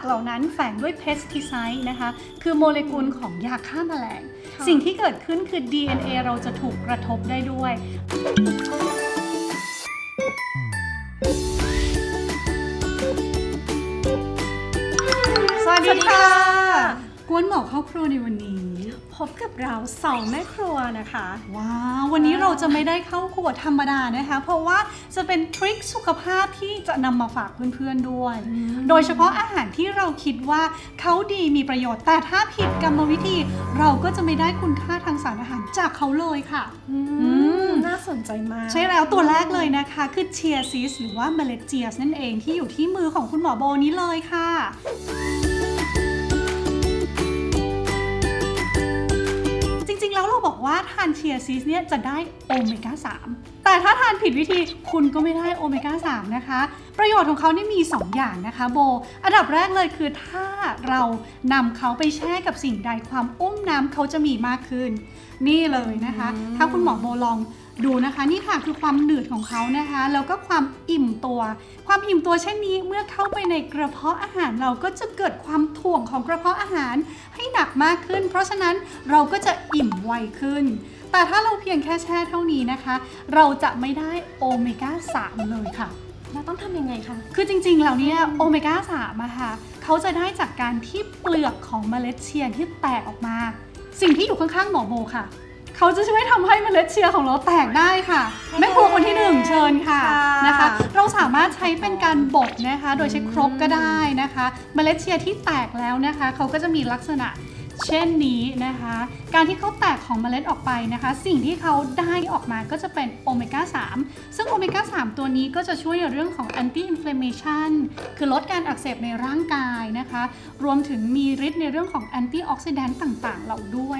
กเหล่านั้นแฝงด้วยเพสติไซด์นะคะ คือโมเลกุลของยาฆ่าแมลงค่ะสิ่งที่เกิดขึ้นคือ DNA เราจะถูกกระทบได้ด้วย สวัสดีค่ะ กวนหมอครอบครัวในวันนี้ พบกับเราสองแม่ครัวนะคะ ว้าววันนี้เราจะไม่ได้เข้าครัวธรรมดานะคะ เพราะว่าจะเป็นทริคสุขภาพที่จะนำมาฝากเพื่อนๆด้วยอืมโดยเฉพาะอาหารที่เราคิดว่าเขาดีมีประโยชน์ แต่ถ้าผิดกรรมวิธี เราก็จะไม่ได้คุณค่าทางสารอาหารจากเขาเลยค่ะ อืมมน่าสนใจมาก ใช่แล้วตัวแรกเลยนะคะ คือเชียร์ซีสหรือว่าเมล็ดเจียสนั่นเองที่อยู่ที่มือของคุณหมอโบนี้เลยค่ะ แล้วเราบอกว่าทานเชียร์ซีสเนี่ยจะได้โอเมก้า 3 แต่ถ้าทานผิดวิธีคุณก็ไม่ได้โอเมก้า 3 นะคะ ประโยชน์ของเขานี่มี 2 อย่างนะคะโบ อันดับแรกเลยคือถ้าเรานำเขาไปแช่กับสิ่งใดความอุ้มน้ำเขาจะมีมากขึ้น นี่เลยนะคะอืมถ้าคุณหมอโบลอง ดูนะคะนี่ค่ะคือความหนืดของเขานะคะแล้วก็ความอิ่มตัว ความอิ่มตัวเช่นนี้เมื่อเข้าไปในกระเพาะอาหารเราก็จะเกิดความถ่วงของกระเพาะอาหารให้หนักมากขึ้น เพราะฉะนั้นเราก็จะอิ่มไวขึ้น แต่ถ้าเราเพียงแค่แช่เท่านี้นะคะ เราจะไม่ได้โอเมก้า 3 เลยค่ะเราต้องทำยังไงคะ คือจริงๆ แล้วเนี่ยโอเมก้า3อะค่ะเขาจะได้จากการที่เปลือกของเมล็ดเชียร์ที่แตกออกมา สิ่งที่อยู่ข้างๆ หมอโบค่ะ เขาจะช่วยทำให้เมล็ดเชียร์ของเราแตกได้ค่ะแม่ครัวคนที่หนึ่งเชิญค่ะค่ะนะคะ เราสามารถใช้เป็นการบดนะคะ โดยใช้ครกก็ได้นะคะ เมล็ดเชียร์ที่แตกแล้วนะคะ เขาก็จะมีลักษณะเช่นนี้นะคะ การที่เขาแตกของเมล็ดออกไปนะคะ สิ่งที่เขาได้ออกมาก็จะเป็นโอเมก้า 3 ซึ่งโอเมก้า 3 ตัวนี้ก็จะช่วยในเรื่องของ anti inflammation คือลดการอักเสบในร่างกายนะคะ รวมถึงมีฤทธิ์ในเรื่องของ anti oxidant ต่างๆ เหล่าด้วยนะคะ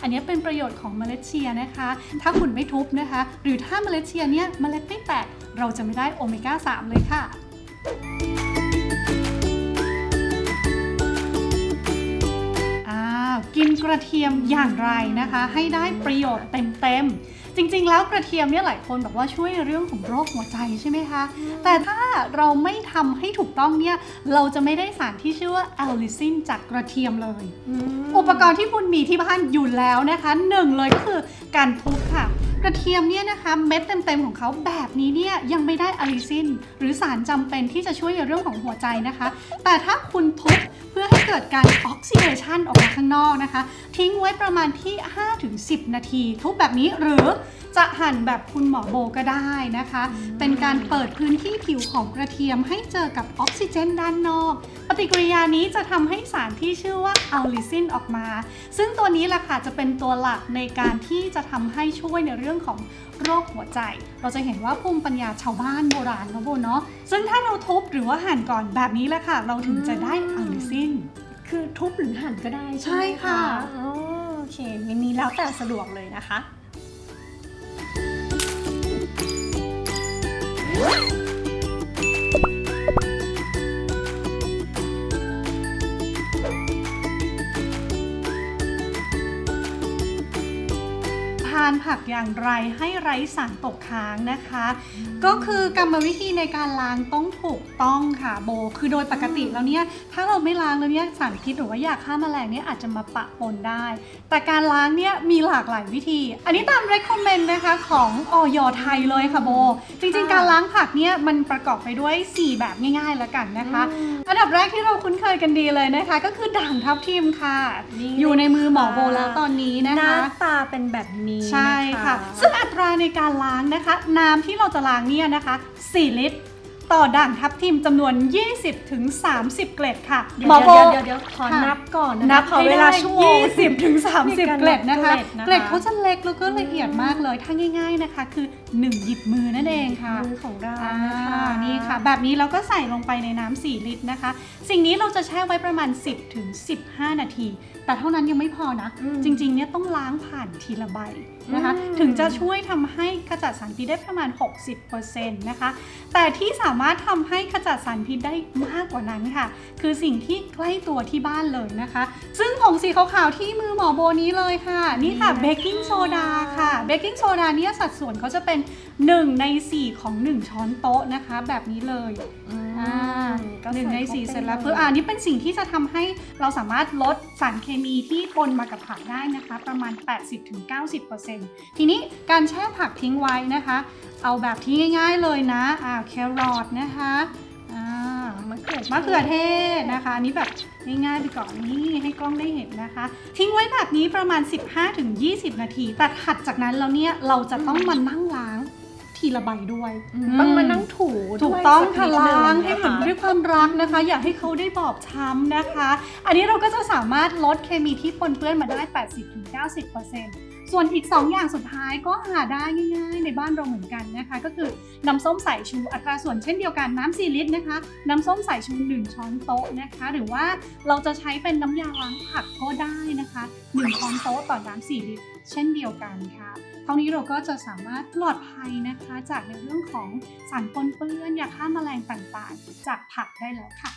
อันนี้เป็นประโยชน์ของเมล็ดเชียนะคะ ถ้าคุณไม่ทุบนะคะ หรือถ้าเมล็ดเชียเนี่ยเมล็ดไม่แตกเราจะไม่ได้โอเมก้า 3 เลยค่ะอ้าวกินกระเทียมอย่างไรนะคะ ให้ได้ประโยชน์เต็มๆ จริงๆ แล้วกระเทียมเนี่ยหลายคนบอกว่าช่วยในเรื่องของโรคหัวใจใช่ไหมคะ แต่ถ้าเราไม่ทำให้ถูกต้องเนี่ยเราจะไม่ได้สารที่ชื่อว่าแอลลิซินจากกระเทียมเลย อุปกรณ์ที่คุณมีที่บ้านอยู่แล้วนะคะหนึ่งเลยก็คือการทุบค่ะกระเทียมเนี่ยนะคะเม็ดเต็มๆของเขาแบบนี้เนี่ยยังไม่ได้อะลิซิน หรือสารจำเป็นที่จะช่วยในเรื่องของหัวใจนะคะ แต่ถ้าคุณทุบ เพื่อให้เกิดการออกซิเดชันออกมาข้างนอกนะคะ ทิ้งไว้ประมาณที่ 5-10 นาที ทุบแบบนี้หรือจะหั่นแบบคุณหมอโบก็ได้นะคะ เป็นการเปิดพื้นที่ผิวของกระเทียมให้เจอกับออกซิเจนด้านนอก ปฏิกิริยานี้จะทำให้สารที่ชื่อว่าอัลลิซินออกมา ซึ่งตัวนี้แหละค่ะจะเป็นตัวหลักในการที่จะทำให้ช่วยในเรื่องของโรคหัวใจ เราจะเห็นว่าภูมิปัญญาชาวบ้านโบราณนะโบเนาะ ซึ่งถ้าเราทุบหรือว่าหั่นก่อนแบบนี้แหละค่ะ เราถึงจะได้อัลลิซิน คือทุบหรือหั่นก็ได้ใช่ไหมใช่ค่ะอ๋อโอเคมินนี้แล้วแต่สะดวกเลยนะคะทานผักอย่างไรให้ไร้สารตกค้างนะคะ ก็คือกรรมวิธีในการล้างต้องถูกต้องค่ะโบ คือโดยปกติแล้วเนี่ยถ้าเราไม่ล้างแล้วเนี่ยสารพิษหรือว่ายาฆ่าแมลงเนี่ยอาจจะมาปะปนได้ แต่การล้างเนี่ยมีหลากหลายวิธี อันนี้ตาม recommend นะคะของออยไทยเลยค่ะโบ จริงๆค่ะการล้างผักเนี่ยมันประกอบไปด้วย 4 แบบง่ายๆแล้วกันนะคะอืมอันดับแรกที่เราคุ้นเคยกันดีเลยนะคะ ก็คือด่างทับทิมค่ะนี่อยู่ในมือหมอค่ะโบแล้วตอนนี้นะหน้าคะตาเป็นแบบนี้ใช่ค่ะนซึ่งอัตราในการล้างนะคะ น้ำที่เราจะล้างเนี่ยนะคะ 4 ลิตร ต่อด่างทับทิมจำนวน 20ถึง30 เกล็ดค่ะเดี๋ยวหมอโบ เดี๋ยวเดี๋ยวขอค่ะ นับก่อนนะคะนับขอให้เวลาได้ชั่วโมง 20ถึงมี30การเกล็ดนะคะนับเกล็ดนะคะ เกล็ดเขาจะเล็กแล้วก็ละเอียดมากเลย ถ้าง่าย ๆนะคะ คือ 1 หยิบมือนั่นเองค่ะ มือของเราอ่านะคะนี่ค่ะ แบบนี้เราก็ใส่ลงไปในน้ำ4ลิตรนะคะ สิ่งนี้เราจะแช่ไว้ประมาณ 10ถึง15 นาที แต่เท่านั้นยังไม่พอนะอืมจริงๆเนี่ยต้องล้างผ่านทีละใบนะคะอืมถึงจะช่วยทำให้ขจัดสารพิษได้ประมาณ 60%นะคะ แต่ที่สามารถทำให้ขจัดสารพิษได้มากกว่านั้นค่ะ คือสิ่งที่ใกล้ตัวที่บ้านเลยนะคะ ซึ่งผงสีขาวๆที่มือหมอโบนี้เลยค่ะ นี่ค่ะเบกกิ้งโซดาค่ะเบกกิ้งโซดาเนี่ยสัดส่วนเขาจะเป็น 1 ใน 4 ของ 1 ช้อนโต๊ะนะคะ แบบนี้เลย อืมอ่าก็หนึ่งในสี่ข้าไปเสร็จแล้วยเพื่ออ่านี่เป็นสิ่งที่จะทำให้เราสามารถลดสารเคมีที่ปนมากับผักได้นะคะ ประมาณ 80-90%ทีนี้การแช่ผักทิ้งไว้นะคะ เอาแบบที่ง่าย ๆเลยนะอ่าแครอทนะคะอ่ามะเขือมะเขือเทศนะคะอันนี้แบบง่ายๆไปก่อนนี่ให้กล้องได้เห็นนะคะ ทิ้งไว้แบบนี้ประมาณ 15-20 นาที แต่ถัดจากนั้นแล้วเนี่ยเราจะต้องมานั่งล้าง ทีละใบด้วยต้องมานั่งถูถูกด้วยต้องสัค่ะนิดนึล้างให้เหมือนนะคะด้วยความรักนะคะ อยากให้เขาได้บอบช้ำนะคะ อันนี้เราก็จะสามารถลดเคมีที่ปนเปื้อนมาได้ 80-90%ส่วนอีก 2 อย่างสุดท้ายก็หาได้ง่ายๆ ในบ้านเราเหมือนกันนะคะ ก็คือน้ำส้มสายชูอัตราส่วนเช่นเดียวกันน้ำ4ลิตรนะคะ น้ำส้มสายชู 1 ช้อนโต๊ะนะคะ หรือว่าเราจะใช้เป็นน้ำยาล้างผักก็ได้นะคะ 1 ช้อนโต๊ะต่อน้ำ4ลิตรเช่นเดียวกันค่ะเท่านี้เราก็จะสามารถปลอดภัยนะคะ จากในเรื่องของสารปนเปื้อนยาฆ่าแมลงต่างๆ จากผักได้แล้วค่ะ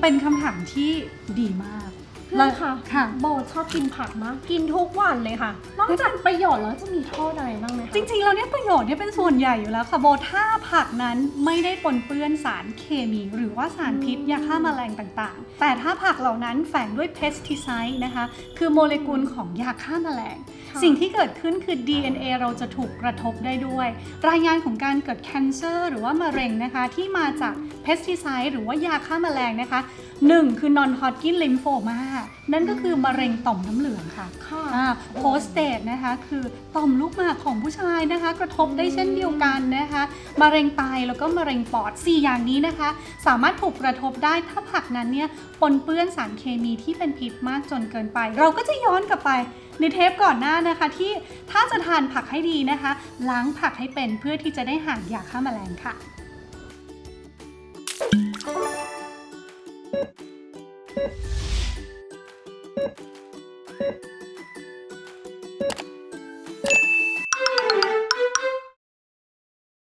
เป็นคำถามที่ดีมาก เพื่อนค่ะ ค่ะ โบชอบกินผักมากกินทุกวันเลยค่ะ นอกจากประโยชน์แล้วจะมีโทษอะไรบ้างไหมคะจริงๆแล้วเนี่ยประโยชน์เนี่ยเป็นส่วนใหญ่อยู่แล้วค่ะโบถ้าผักนั้นไม่ได้ปนเปื้อนสารเคมี หรือว่าสารพิษยาฆ่าแมลงต่างๆ แต่ถ้าผักเหล่านั้นแฝงด้วยเพสติไซด์นะคะ คือโมเลกุลของยาฆ่าแมลงค่ะสิ่งที่เกิดขึ้นคือ DNA เราจะถูกกระทบได้ด้วย รายงานของการเกิด cancer หรือว่ามะเร็งนะคะ ที่มาจากเพสติไซด์หรือว่ายาฆ่าแมลงนะคะ1คือ non Hodgkin lymphoma นั่นก็คือมะเร็งต่อมน้ำเหลืองค่ะค่ะโพสเตดนะคะคือต่อมลูกหมากของผู้ชายนะคะ กระทบได้เช่นเดียวกันนะคะมะเร็งไตแล้วก็มะเร็งปอด 4 อย่างนี้นะคะ สามารถถูกกระทบได้ถ้าผักนั้นเนี่ยปนเปื้อนสารเคมีที่เป็นพิษมากจนเกินไป เราก็จะย้อนกลับไปในเทปก่อนหน้านะคะ ที่ถ้าจะทานผักให้ดีนะคะ ล้างผักให้เป็นเพื่อที่จะได้ห่างยาฆ่าแมลงค่ะ